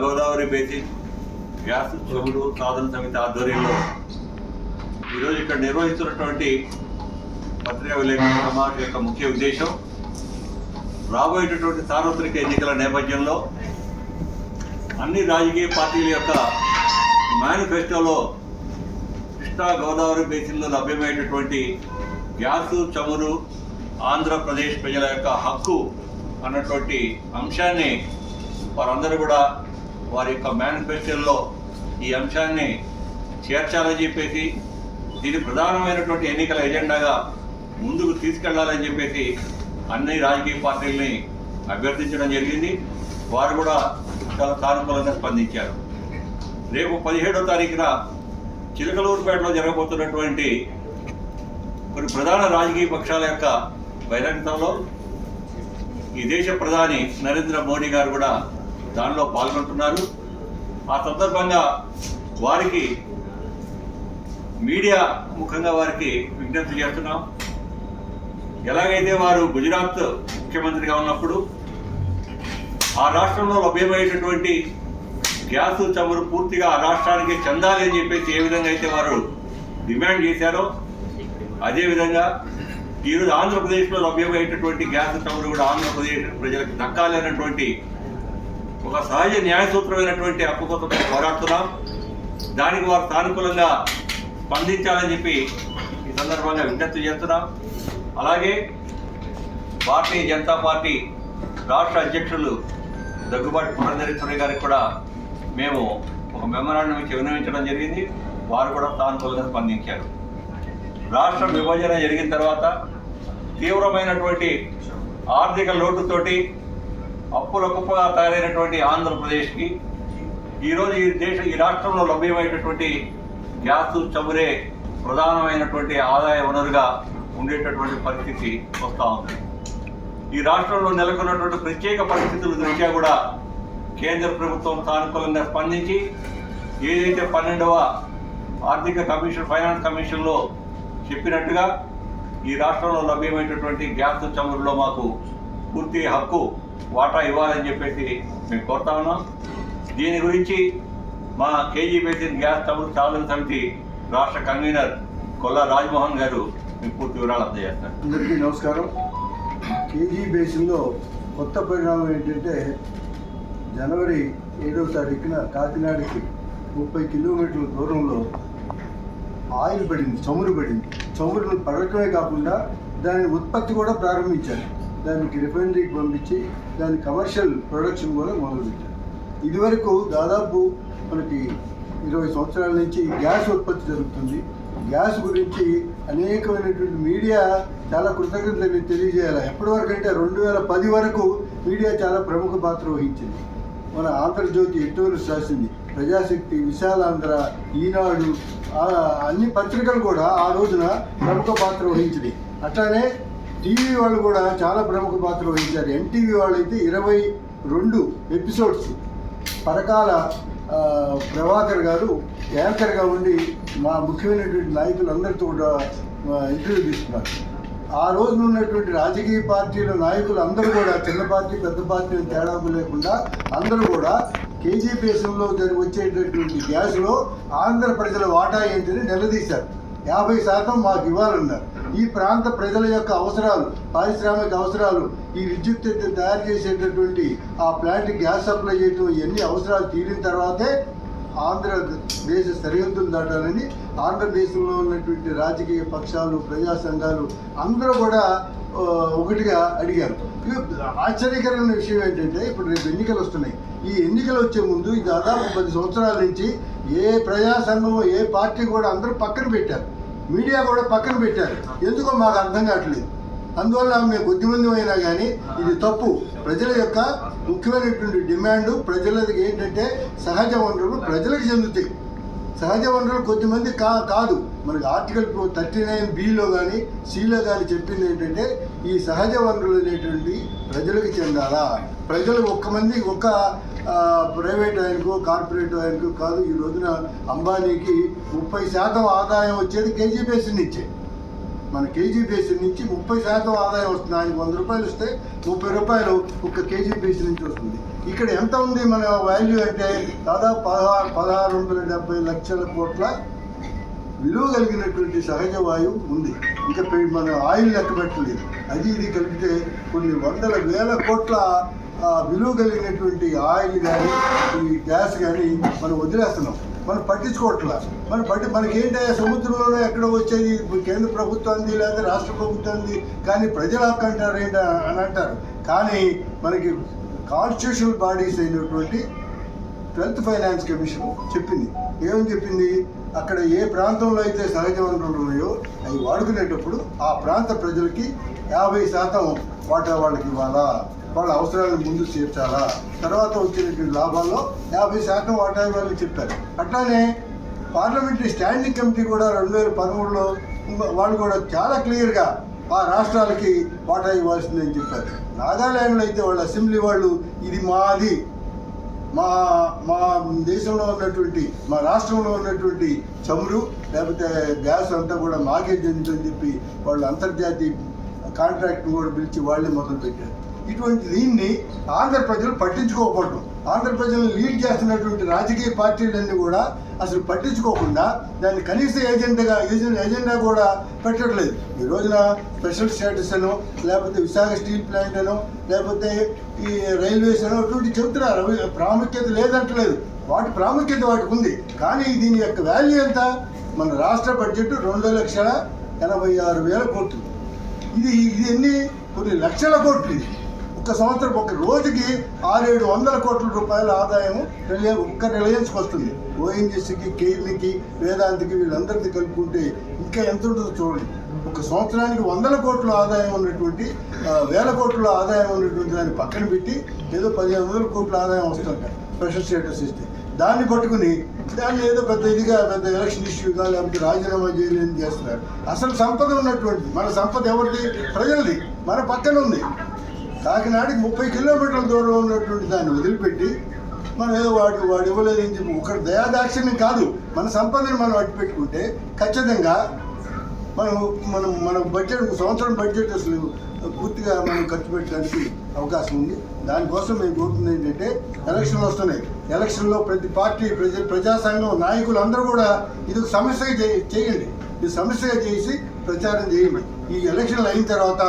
Godavari basin gas చెవులు సాధన సమితి ఆధ్వర్యంలో ఈరోజు ఇక్కడ నిర్వహిస్తున్నటువంటి పత్రికా విలేకరుల సమావేశం యొక్క ముఖ్య ఉద్దేశం రాబోయేటటువంటి సార్వత్రిక ఎన్నికల నేపథ్యంలో అన్ని రాజకీయ పార్టీల యొక్క మేనిఫెస్టోలో కృష్ణా గోదావరి బేసిన్లో లభ్యమయ్యేటటువంటి గ్యాసు చమురు ఆంధ్రప్రదేశ్ ప్రజల యొక్క హక్కు అన్నటువంటి అంశాన్ని వారందరూ కూడా వారి యొక్క మేనిఫెస్టోలో ఈ అంశాన్ని చేర్చాలని చెప్పేసి దీని ప్రధానమైనటువంటి ఎన్నికల ఎజెండాగా ముందుకు తీసుకెళ్ళాలని చెప్పేసి అన్ని రాజకీయ పార్టీలని అభ్యర్థించడం జరిగింది. వారు కూడా చాలా సానుకూలంగా స్పందించారు. రేపు పదిహేడో తారీఖున చిలకలూరుపేటలో జరగబోతున్నటువంటి కొన్ని ప్రధాన రాజకీయ పక్షాల యొక్క బహిరంగంలో ఈ దేశ ప్రధాని నరేంద్ర మోడీ గారు కూడా దానిలో పాల్గొంటున్నారు. ఆ సందర్భంగా వారికి మీడియా ముఖంగా వారికి విజ్ఞప్తి చేస్తున్నాం. ఎలాగైతే వారు గుజరాత్ ముఖ్యమంత్రిగా ఉన్నప్పుడు ఆ రాష్ట్రంలో లభ్యమయ్యేటటువంటి గ్యాస్ చమురు పూర్తిగా ఆ రాష్ట్రానికి చెందాలి అని చెప్పేసి ఏ విధంగా అయితే వారు డిమాండ్ చేశారో అదేవిధంగా ఈరోజు ఆంధ్రప్రదేశ్లో లభ్యమయ్యేటటువంటి గ్యాస్ చమురు కూడా ఆంధ్రప్రదేశ్ ప్రజలకు దక్కాలి అన్నటువంటి ఒక సహజ న్యాయసూత్రమైనటువంటి హక్కు కోసం పోరాడుతున్నాం. దానికి వారు సానుకూలంగా స్పందించాలని చెప్పి ఈ సందర్భంగా విజ్ఞప్తి చేస్తున్నాం. అలాగే భారతీయ జనతా పార్టీ రాష్ట్ర అధ్యక్షులు దగ్గుబాటి పురంధరేశ్వరి గారికి కూడా మేము ఒక మెమరాండం ఇచ్చి విన్నవించడం జరిగింది. వారు కూడా సానుకూలంగా స్పందించారు. రాష్ట్ర విభజన జరిగిన తర్వాత తీవ్రమైనటువంటి ఆర్థిక లోటుతోటి అప్పుల కుప్పగా తయారైనటువంటి ఆంధ్రప్రదేశ్కి ఈరోజు ఈ దేశ ఈ రాష్ట్రంలో లభ్యమైనటువంటి గ్యాస్ చమురే ప్రధానమైనటువంటి ఆదాయ వనరుగా ఉండేటటువంటి పరిస్థితి వస్తూ ఉంది. ఈ రాష్ట్రంలో నెలకొన్నటువంటి ప్రత్యేక పరిస్థితుల దృష్ట్యా కూడా కేంద్ర ప్రభుత్వం సానుకూలంగా స్పందించి ఏదైతే పన్నెండవ ఆర్థిక కమిషన్ ఫైనాన్స్ కమిషన్లో చెప్పినట్టుగా ఈ రాష్ట్రంలో లభ్యమైనటువంటి గ్యాస్ చమురులో మాకు పూర్తి హక్కు వాటా ఇవ్వాలని చెప్పేసి మేము కోరుతా ఉన్నాం. దీని గురించి మా కేజీ బేసిన్ గ్యాస్ తమ్ముడు సాధన సమితి రాష్ట్ర కన్వీనర్ కొల్లా రాజ్మోహన్ గారు మీకు పూర్తి వివరాలు అందజేస్తారు. అందరికీ నమస్కారం. కేజీ బేసిన్లో కొత్త పరిణామం ఏంటంటే జనవరి ఏడవ తారీఖున కాకినాడకి ముప్పై కిలోమీటర్ల దూరంలో ఆయిల్ పడింది చమురు పడింది. చమురు పడటమే కాకుండా దాని ఉత్పత్తి కూడా ప్రారంభించారు. దానికి రిఫైనరీకి పంపించి దాని కమర్షియల్ ప్రొడక్షన్ కూడా మొదలుపెట్టారు. ఇదివరకు దాదాపు మనకి ఇరవై సంవత్సరాల నుంచి గ్యాస్ ఉత్పత్తి జరుగుతుంది. గ్యాస్ గురించి అనేకమైనటువంటి మీడియా చాలా కృతజ్ఞతలు తెలియజేయాలి. ఎప్పటి వరకు అంటే రెండు వేల పది వరకు మీడియా చాలా ప్రముఖ పాత్ర వహించింది. మన ఆంధ్రజ్యోతి ఎటువంటి రాసింది ప్రజాశక్తి విశాలాంధ్ర ఈనాడు అన్ని పత్రికలు కూడా ఆ రోజున ప్రముఖ పాత్ర వహించింది. అట్లానే టీవీ వాళ్ళు కూడా చాలా ప్రముఖ పాత్ర వహించారు. ఎన్టీవీ వాళ్ళు అయితే ఇరవై రెండు ఎపిసోడ్స్ పరకాల ప్రభాకర్ గారు యాంకర్గా ఉండి మా ముఖ్యమైనటువంటి నాయకులందరితో కూడా ఇంటర్వ్యూ తీసుకున్నారు. ఆ రోజున ఉన్నటువంటి రాజకీయ పార్టీల నాయకులు అందరూ కూడా చిన్న పార్టీ పెద్ద పార్టీ తేడా లేకుండా అందరూ కూడా కేజీపీఎస్ఎంలో జరిగి వచ్చేటటువంటి గ్యాస్లో ఆంధ్ర ప్రజల వాటా ఏంటని నిలదీశారు. యాభై శాతం మాకు ఇవ్వాలన్నారు. ఈ ప్రాంత ప్రజల యొక్క అవసరాలు పారిశ్రామిక అవసరాలు ఈ విద్యుత్ తయారు చేసేటటువంటి ఆ ప్లాంట్ గ్యాస్ సప్లై చేయటం ఇవన్నీ అవసరాలు తీరిన తర్వాతే ఆంధ్రదేశ సరిహద్దులు దాటాలని ఆంధ్రదేశంలో ఉన్నటువంటి రాజకీయ పక్షాలు ప్రజా సంఘాలు అందరూ కూడా ఒకటిగా అడిగారు. ఆశ్చర్యకరమైన విషయం ఏంటంటే ఇప్పుడు రేపు ఎన్నికలు వస్తున్నాయి. ఈ ఎన్నికలు వచ్చే ముందు ఈ దాదాపు పది సంవత్సరాల నుంచి ఏ ప్రజా సంఘం ఏ పార్టీ కూడా అందరూ పక్కన పెట్టారు. మీడియా కూడా పక్కన పెట్టారు. ఎందుకో మాకు అర్థం కావట్లేదు. అందువల్ల మేము కొద్దిమంది అయినా కానీ ఇది తప్పు. ప్రజల యొక్క ముఖ్యమైనటువంటి డిమాండ్ ప్రజలకి ఏంటంటే సహజ వనరులు ప్రజలకు చెందుతాయి. సహజ వనరులు కొద్దిమంది కా కాదు. మనకి ఆర్టికల్ థర్టీ నైన్ బిలో కానీ సిలో కానీ చెప్పింది ఏంటంటే ఈ సహజ వనరులు అనేటువంటి ప్రజలకు చెందాలా? ప్రజలు ఒక్క మంది ఒక్క ప్రైవేట్ ఆయనకు కార్పొరేట్ ఆయనకు కాదు ఈ రోజున అంబానీకి ముప్పై శాతం ఆదాయం వచ్చేది కేజీ నుంచే మన కేజీ బేసిన్ నుంచి ముప్పై శాతం ఆదాయం వస్తుంది. ఆయనకు వంద రూపాయలు ఇస్తే ముప్పై రూపాయలు ఒక కేజీ బేసిన్ నుంచి వస్తుంది. ఇక్కడ ఎంత ఉంది మన వాల్యూ అంటే దాదాపు పదహారు పదహారు వందల డెబ్బై లక్షల కోట్ల విలువ కలిగినటువంటి సహజ వాయువు ఉంది. ఇంకా మన ఆయిల్ లెక్క పెట్టలేదు. అది ఇది కలిపితే కొన్ని వందల వేల కోట్ల విలువ కలిగినటువంటి ఆయిల్ కానీ ఈ గ్యాస్ కానీ మనం వదిలేస్తున్నాం. మనం పట్టించుకోవట్లా. మనం పట్టి మనకేంటే సముద్రంలోనే ఎక్కడో వచ్చేది కేంద్ర ప్రభుత్వానికి లేదా రాష్ట్ర ప్రభుత్వానికి కానీ ప్రజల హక్కు అంటారు ఏంటి అని అంటారు. కానీ మనకి కాన్స్టిట్యూషనల్ బాడీస్ అయినటువంటి ట్వెల్త్ ఫైనాన్స్ కమిషన్ చెప్పింది. ఏమని చెప్పింది? అక్కడ ఏ ప్రాంతంలో అయితే సహజ వనరులు ఉన్నాయో అవి వాడుకునేటప్పుడు ఆ ప్రాంత ప్రజలకి యాభై శాతం వాటా వాళ్ళకి ఇవ్వాలా? వాళ్ళ అవసరాలను ముందు తీర్చాలా? తర్వాత వచ్చినటువంటి లాభాల్లో యాభై శాతం వాటా ఇవ్వాలని చెప్పారు. అట్లానే పార్లమెంటరీ స్టాండింగ్ కమిటీ కూడా రెండు వేల పదమూడులో వాళ్ళు కూడా చాలా క్లియర్గా ఆ రాష్ట్రాలకి వాటా ఇవ్వాల్సిందని చెప్పారు. నాగాల్యాండ్లో అయితే వాళ్ళ అసెంబ్లీ వాళ్ళు ఇది మాది. మా మా దేశంలో ఉన్నటువంటి మా రాష్ట్రంలో ఉన్నటువంటి చమురు లేకపోతే గ్యాస్ అంతా కూడా మాకే చెందుతుందని చెప్పి వాళ్ళు అంతర్జాతీయ కాంట్రాక్ట్ని కూడా పిలిచి వాళ్ళే మొదలు పెట్టారు ఇటువంటి దీన్ని ఆంధ్ర ప్రజలు పట్టించుకోకూడదు. ఆంధ్ర ప్రజలను లీడ్ చేస్తున్నటువంటి రాజకీయ పార్టీలన్నీ కూడా అసలు పట్టించుకోకుండా దాన్ని కనీస ఏజెండాగా ఏజెండా ఏజెండా కూడా పెట్టట్లేదు. ఈ రోజున స్పెషల్ స్టేటస్ అనో లేకపోతే విశాఖ స్టీల్ ప్లాంట్ అనో లేకపోతే ఈ రైల్వేస్ అనో అటువంటి చెబుతున్నారు. ప్రాముఖ్యత లేదంటలేదు. వాటి ప్రాముఖ్యత వాటికి ఉంది. కానీ దీని యొక్క వాల్యూ ఎంత? మన రాష్ట్ర బడ్జెట్ రెండు లక్షల ఎనభై ఆరు వేల కోట్లు. ఇది ఇది ఎన్ని? కొన్ని లక్షల కోట్లు ఇది. ఒక సంవత్సరం ఒక రోజుకి ఆరేడు వందల కోట్ల రూపాయల ఆదాయం రిలయ ఒక్క రిలయన్స్కి వస్తుంది. ఓఎన్జిసికి కేర్నికి వేదాంతికి వీళ్ళందరికీ కలుపుకుంటే ఇంకా ఎంత ఉంటుందో చూడండి. ఒక సంవత్సరానికి వందల కోట్ల ఆదాయం ఉన్నటువంటి వేల కోట్ల ఆదాయం ఉన్నటువంటి దాన్ని పక్కన పెట్టి ఏదో పదిహేను వందల కోట్ల ఆదాయం వస్తుంట స్పెషల్ స్టేటస్ ఇస్తే. దాన్ని పట్టుకుని దాన్ని ఏదో పెద్ద ఇదిగా పెద్ద ఎలక్షన్ ఇష్యూగా లేకపోతే రాజీనామా చేయలేని చేస్తున్నారు? అసలు సంపద ఉన్నటువంటిది. మన సంపద ఎవరిది? ప్రజలది. మన పక్కన ఉంది. కాకినాడికి ముప్పై కిలోమీటర్ల దూరం ఉన్నటువంటి దాన్ని వదిలిపెట్టి మనం ఏదో వాడు వాడు ఇవ్వలేదని చెప్పి ఒకటి దయాదాక్షిణ్యం కాదు. మన సంపదని మనం అడ్డు పెట్టుకుంటే ఖచ్చితంగా మనం మనం మన బడ్జెట్ సంవత్సరం బడ్జెట్ అసలు పూర్తిగా మనం ఖర్చు పెట్టడానికి అవకాశం ఉంది. దానికోసం మేము కోరుతుంది ఏంటంటే ఎలక్షన్లు వస్తున్నాయి. ఎలక్షన్లో ప్రతి పార్టీ ప్రజా ప్రజాసంఘం నాయకులు అందరూ కూడా ఇది ఒక సమస్యగా చేయండి. ఈ సమస్యగా చేసి ప్రచారం చేయమని. ఈ ఎలక్షన్లు అయిన తర్వాత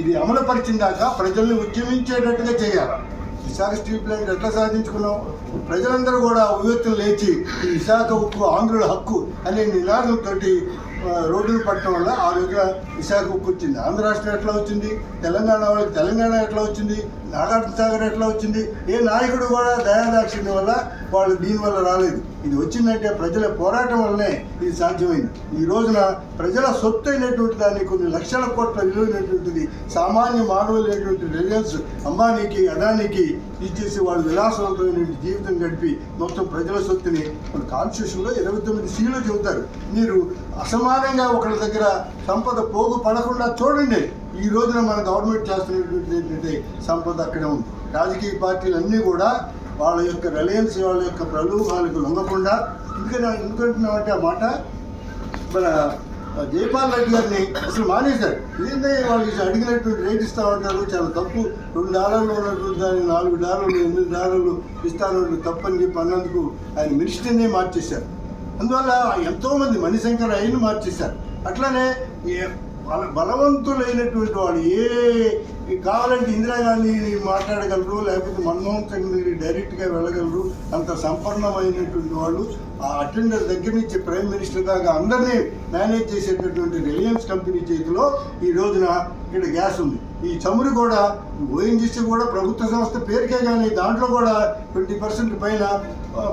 ఇది అమలుపరిచిన దాకా ప్రజల్ని ఉద్యమించేటట్టుగా చేయాలి. విశాఖ స్టీల్ ప్లాంట్ ఎట్లా సాధించుకున్నాం? ప్రజలందరూ కూడా ఉవ్వెత్తులు లేచి ఈ విశాఖ ఉక్కు ఆంధ్రుల హక్కు అనే నినాదంతో రోడ్డును పట్టడం వల్ల ఆ రోజున విశాఖ ఉక్కు వచ్చింది. ఆంధ్ర రాష్ట్రం ఎట్లా వచ్చింది? తెలంగాణ వాళ్ళకి తెలంగాణ ఎట్లా వచ్చింది? నాగార్జున సాగర్ ఎట్లా వచ్చింది? ఏ నాయకుడు కూడా దయాదాక్షిణ్యం వల్ల వాళ్ళు దీనివల్ల రాలేదు. ఇది వచ్చిందంటే ప్రజల పోరాటం వల్లనే ఇది సాధ్యమైంది. ఈ రోజున ప్రజల సొత్తు అయినటువంటి దాన్ని కొన్ని లక్షల కోట్ల విలువైనటువంటిది సామాన్య మానవులైనటువంటి రిలయన్స్ అంబానీకి అదానికి ఇచ్చేసి వాళ్ళు విలాసవంతమైన జీవితం గడిపి మొత్తం ప్రజల సొత్తుని మన కాన్స్టిట్యూషన్లో ఇరవై తొమ్మిది సీలు చెబుతారు. మీరు అసమానంగా ఒకరి దగ్గర సంపద పోగు పడకుండా చూడండి. ఈ రోజున మన గవర్నమెంట్ చేస్తున్నటువంటి ఏంటంటే సంపద అక్కడే ఉంది. రాజకీయ పార్టీలు అన్నీ కూడా వాళ్ళ యొక్క రిలయన్స్ వాళ్ళ యొక్క ప్రలోభాలకు లొంగకుండా. ఎందుకని ఎందుకంటున్నామంటే ఆ మాట మన జైపాల్ రెడ్డి గారిని అసలు మానేశారు. ఏంటంటే వాళ్ళకి అడిగినటువంటి రేట్ ఇస్తా ఉంటారు చాలా తప్పు. రెండు డాలర్లు ఉన్నటువంటి దాన్ని నాలుగు డాలర్లు ఎనిమిది డాలర్లు ఇస్తాను తప్పని చెప్పి అన్నందుకు ఆయన మినిస్టర్నే మార్చేశారు. అందువల్ల ఎంతోమంది మణిశంకర్ అయ్యను మార్చేశారు. అట్లానే బల బలవంతులైనటువంటి వాడు ఏ కావాలంటే ఇందిరాగాంధీ మాట్లాడగలరు లేకపోతే మన్మోహన్ సింగ్ డైరెక్ట్గా వెళ్ళగలరు అంత సంపన్నమైనటువంటి వాళ్ళు. ఆ అటెండర్ దగ్గర నుంచి ప్రైమ్ మినిస్టర్ దాకా అందరినీ మేనేజ్ చేసేటటువంటి రిలయన్స్ కంపెనీ చేతిలో ఈ రోజున ఇక్కడ గ్యాస్ ఉంది. ఈ చమురు కూడా ఓఎన్జీసీ కూడా ప్రభుత్వ సంస్థ పేరుకే కానీ దాంట్లో కూడా ట్వంటీ పర్సెంట్ పైన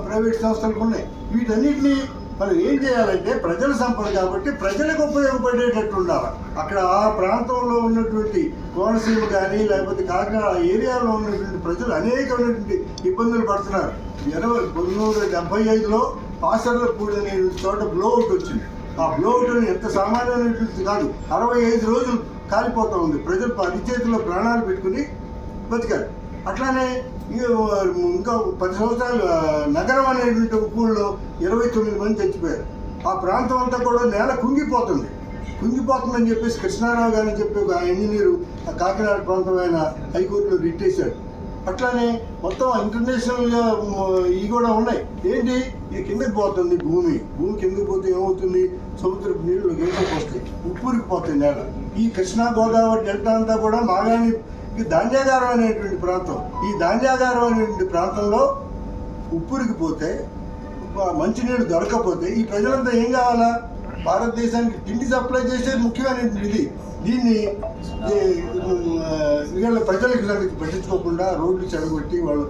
ప్రైవేట్ సంస్థలకు ఉన్నాయి. వీటన్నిటిని మనం ఏం చేయాలంటే ప్రజల సంపద కాబట్టి ప్రజలకు ఉపయోగపడేటట్టు ఉండాలి అక్కడ ఆ ప్రాంతంలో ఉన్నటువంటి కోనసీమ కానీ లేకపోతే కాకినాడ ఆ ఏరియాలో ఉన్నటువంటి ప్రజలు అనేకమైనటువంటి ఇబ్బందులు పడుతున్నారు. ఇరవై పంతొమ్మిది వందల డెబ్బై ఐదులో పాసర్లపూడి అనే చోట బ్లోఅవుట్ వచ్చింది. ఆ బ్లోఅవుట్ ఎంత సామాన్యమైనటువంటి కాదు. అరవై ఐదు రోజులు కాలిపోతూ ఉంది. ప్రజలు అరిచేతిలో ప్రాణాలు పెట్టుకుని బతికారు. అట్లానే ఇంకా పది సంవత్సరాలు నగరం అనేటువంటి ఊళ్ళో ఇరవై తొమ్మిది మంది చచ్చిపోయారు. ఆ ప్రాంతం అంతా కూడా నేల కుంగిపోతుంది. కుంగిపోతుందని చెప్పేసి కృష్ణారావు గారు అని చెప్పి ఒక ఇంజనీరు ఆ కాకినాడ ప్రాంతమైన హైకోర్టులో రిట్ వేశాడు అట్లానే మొత్తం ఇంటర్నేషనల్గా ఇవి కూడా ఉన్నాయి. ఏంటి? ఇది కిందకి పోతుంది భూమి. భూమి కిందకి పోతే ఏమవుతుంది? సముద్రపు నీళ్ళు కిందకి వస్తాయి ఉప్పురికి పోతాయి నేల. ఈ కృష్ణా గోదావరి డెల్టా అంతా కూడా మాగాణి ఈ ధాన్యాగారం అనేటువంటి ప్రాంతం ఈ ధాన్యాగారం అనేటువంటి ప్రాంతంలో ఉప్పురికి పోతే మంచినీళ్ళు దొరకకపోతే ఈ ప్రజలంతా ఏం కావాలా? భారతదేశానికి తిండి సప్లై చేసే ముఖ్యమైన ఇది దీన్ని వీళ్ళ ప్రజలకు పట్టించుకోకుండా రోడ్లు చెడగొట్టి వాళ్ళు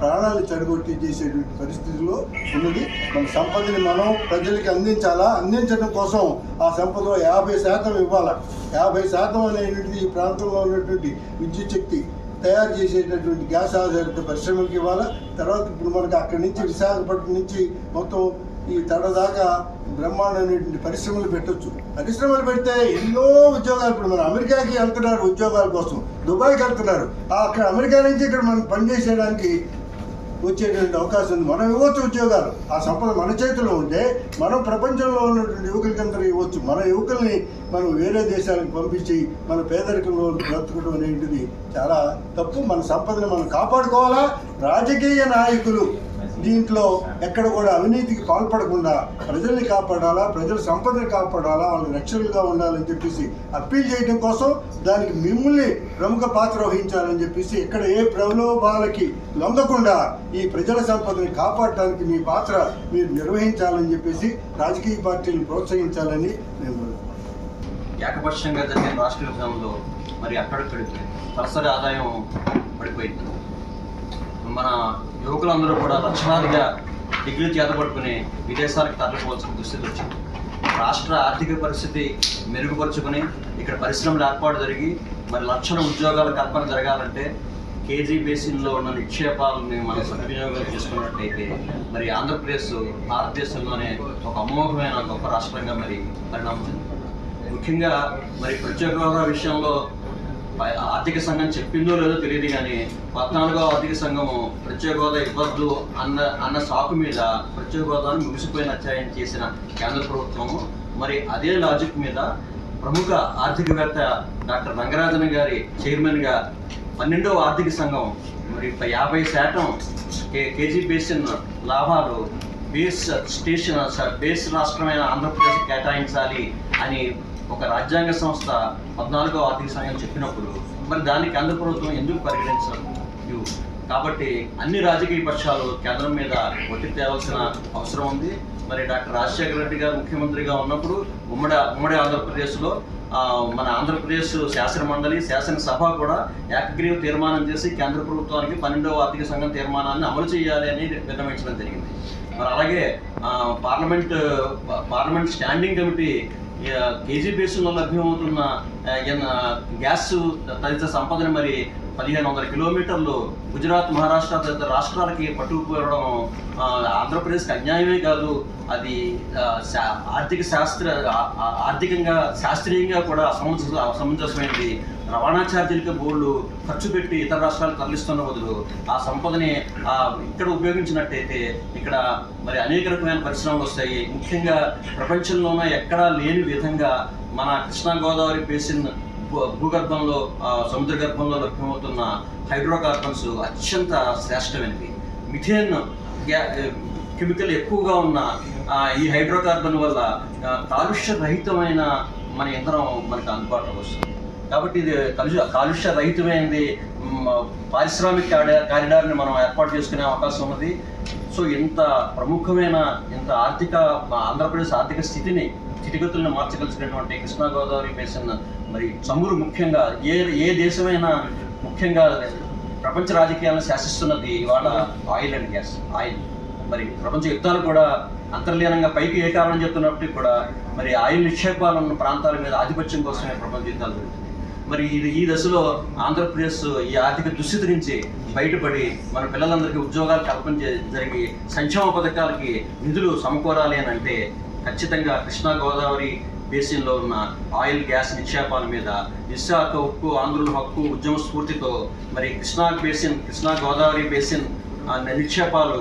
ప్రాణాలు చెడగొట్టి చేసేటువంటి పరిస్థితుల్లో ఉన్నది. మన సంపదని మనం ప్రజలకి అందించాలా? అందించడం కోసం ఆ సంపదలో యాభై శాతం ఇవ్వాలా? యాభై శాతం అనేటువంటిది ఈ ప్రాంతంలో ఉన్నటువంటి విద్యుత్ శక్తి తయారు చేసేటటువంటి గ్యాస్ ఆధారిత పరిశ్రమలకు ఇవ్వాలి? తర్వాత ఇప్పుడు మనకి అక్కడి నుంచి విశాఖపట్నం నుంచి మొత్తం ఈ తడ దాకా బ్రహ్మాండమైనటువంటి పరిశ్రమలు పెట్టొచ్చు. పరిశ్రమలు పెడితే ఎన్నో ఉద్యోగాలు ఇప్పుడు మన అమెరికాకి వెళ్తున్నారు ఉద్యోగాల కోసం. దుబాయ్కి వెళ్తున్నారు. అక్కడ అమెరికా నుంచి ఇక్కడ మనం పనిచేసేయడానికి వచ్చేటువంటి అవకాశం ఉంది. మనం ఇవ్వచ్చు ఉద్యోగాలు. ఆ సంపద మన చేతిలో ఉంటే మనం ప్రపంచంలో ఉన్నటువంటి యువకులకి అందరూ ఇవ్వచ్చు. మన యువకుల్ని మనం వేరే దేశాలకు పంపించి మన పేదరికంలో బ్రతకడం అనేటిది చాలా తప్పు. మన సంపదని మనం కాపాడుకోవాలా? రాజకీయ నాయకులు దీంట్లో ఎక్కడ కూడా అవినీతికి పాల్పడకుండా ప్రజల్ని కాపాడాలా ప్రజల సంపదని కాపాడాలా వాళ్ళకి రక్షణగా ఉండాలని చెప్పేసి అప్పీల్ చేయడం కోసం దానికి మిమ్మల్ని ప్రముఖ పాత్ర వహించాలని చెప్పేసి ఇక్కడ ఏ ప్రలోభాలకి లొంగకుండా ఈ ప్రజల సంపదని కాపాడటానికి మీ పాత్ర మీరు నిర్వహించాలని చెప్పేసి రాజకీయ పార్టీలు ప్రోత్సహించాలని నేను ఏకపక్షంగా జరిగిన రాష్ట్ర విభజనలో మరి అక్కడక్కడికి తలసరి ఆదాయం పడిపోయింది. మన యువకులందరూ కూడా లక్షణాలుగా డిగ్రీ చేతపట్టుకుని విదేశాలకు తరలిపోవాల్సిన దుస్థితి వచ్చింది. రాష్ట్ర ఆర్థిక పరిస్థితి మెరుగుపరుచుకుని ఇక్కడ పరిశ్రమలు ఏర్పాటు జరిగి మరి లక్షల ఉద్యోగాల కల్పన జరగాలంటే కేజీ బేసిన్లో ఉన్న నిక్షేపాలని మనం సద్వినియోగం చేసుకున్నట్టయితే మరి ఆంధ్రప్రదేశ్ భారతదేశంలోనే ఒక అమోఘమైన గొప్ప రాష్ట్రంగా మరి పరిణామం ముఖ్యంగా మరి ప్రత్యేక విషయంలో ఆర్థిక సంఘం చెప్పిందో లేదో తెలియదు కానీ పద్నాలుగో ఆర్థిక సంఘం ప్రత్యేక హోదా ఇవ్వద్దు అన్న అన్న సాకు మీద ప్రత్యేక హోదాను ముగిసిపోయిన అధ్యాయం చేసిన కేంద్ర ప్రభుత్వం మరి అదే లాజిక్ మీద ప్రముఖ ఆర్థికవేత్త డాక్టర్ రంగరాజన్ గారి చైర్మన్గా పన్నెండవ ఆర్థిక సంఘం మరి యాభై శాతం కే కేజీ బేసిన్ లాభాలు బేస్ స్టేషన్ స- బేస్ రాష్ట్రమైన ఆంధ్రప్రదేశ్ కేటాయించాలి అని ఒక రాజ్యాంగ సంస్థ పద్నాలుగో ఆర్థిక సంఘం చెప్పినప్పుడు మరి దాన్ని కేంద్ర ప్రభుత్వం ఎందుకు పరిగణించదు? కాబట్టి అన్ని రాజకీయ పక్షాలు కేంద్రం మీద ఒత్తిడి తేవాల్సిన అవసరం ఉంది. మరి డాక్టర్ రాజశేఖర రెడ్డి గారు ముఖ్యమంత్రిగా ఉన్నప్పుడు ఉమ్మడి ఉమ్మడి ఆంధ్రప్రదేశ్లో మన ఆంధ్రప్రదేశ్ శాసన మండలి శాసనసభ కూడా ఏకగ్రీవ తీర్మానం చేసి కేంద్ర ప్రభుత్వానికి పన్నెండవ ఆర్థిక సంఘం తీర్మానాన్ని అమలు చేయాలి అని నిర్ణయించడం జరిగింది. మరి అలాగే parliament parliament standing committee KG బేసిన్లో లభ్యమవుతున్న గ్యాస్ తదితర సంపదని మరి పదిహేను వందల కిలోమీటర్లు గుజరాత్ మహారాష్ట్ర తదితర రాష్ట్రాలకి పట్టుకుపోవడం ఆంధ్రప్రదేశ్కి అన్యాయమే కాదు. అది శా- ఆర్థిక శాస్త్ర ఆర్థికంగా శాస్త్రీయంగా కూడా అసమంజస అసమంజసమైనది రవాణా ఛార్జీలకి బోర్డు ఖర్చు పెట్టి ఇతర రాష్ట్రాలకు తరలిస్తున్న బదులు ఆ సంపదని ఇక్కడ ఉపయోగించినట్టయితే ఇక్కడ మరి అనేక రకమైన పరిశ్రమలు వస్తాయి. ముఖ్యంగా ప్రపంచంలోనే ఎక్కడా లేని విధంగా మన కృష్ణా గోదావరి బేసిన్ భూ- భూగర్భంలో ఆ, సముద్ర గర్భంలో లభ్యమవుతున్న హైడ్రోకార్బన్స్ అత్యంత శ్రేష్టమైనవి. మిథేన్ కెమికల్ ఎక్కువగా ఉన్న ఈ హైడ్రోకార్బన్ వల్ల కాలుష్య రహితమైన మన ఇంధనం మనకు అందుబాటులోకి వస్తుంది. కాబట్టి ఇది కలుష కాలుష్య రహితమైనది పారిశ్రామిక కారిడార్ని మనం ఏర్పాటు చేసుకునే అవకాశం ఉంది సో ఇంత ప్రముఖమైన ఇంత ఆర్థిక ఆంధ్రప్రదేశ్ ఆర్థిక స్థితిని స్థితిగతులను మార్చగలిసినటువంటి కృష్ణా గోదావరి బేసిన్ మరి చమురు ముఖ్యంగా ఏ ఏ దేశమైనా ముఖ్యంగా ప్రపంచ రాజకీయాలను శాసిస్తున్నది ఇవాళ ఆయిల్ అండ్ గ్యాస్ ఆయిల్. మరి ప్రపంచ యుద్ధాలు కూడా అంతర్లీనంగా పైకి ఏ కారణం చెప్తున్నప్పటికీ కూడా మరి ఆయిల్ నిక్షేపాలను ప్రాంతాల మీద ఆధిపత్యం కోసమే ప్రపంచ యుద్ధాలు జరుగుతుంది మరి ఇది ఈ దశలో ఆంధ్రప్రదేశ్ ఈ ఆర్థిక దుస్థితి నుంచి బయటపడి మన పిల్లలందరికీ ఉద్యోగాలు కల్పన జరిగి సంక్షేమ పథకాలకి నిధులు సమకూరాలి అని అంటే ఖచ్చితంగా కృష్ణా గోదావరి బేసిన్లో ఉన్న ఆయిల్ గ్యాస్ నిక్షేపాల మీద విశాఖ ఉక్కు ఆంధ్రుల హక్కు ఉద్యమ స్ఫూర్తితో మరి కృష్ణా బేసిన్ కృష్ణా గోదావరి బేసిన్ నిక్షేపాలు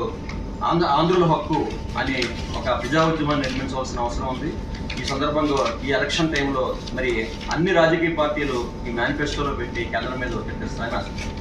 ఆంధ్ర ఆంధ్రుల హక్కు అని ఒక ప్రజా ఉద్యమాన్ని నిర్మించవలసిన అవసరం ఉంది. ఈ సందర్భంగా ఈ ఎలక్షన్ టైంలో మరి అన్ని రాజకీయ పార్టీలు ఈ మేనిఫెస్టోలో పెట్టి కేంద్రం మీద ఒత్తిడి ఆశిస్తున్నాను